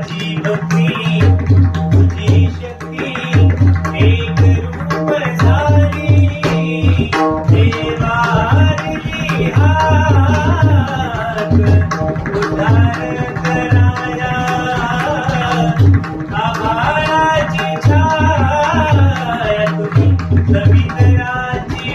शक्ती तुझी शक्ती एक रूप झाली देवा दिली हाक कराया. आभाळाची छाया तुम्ही सवितराची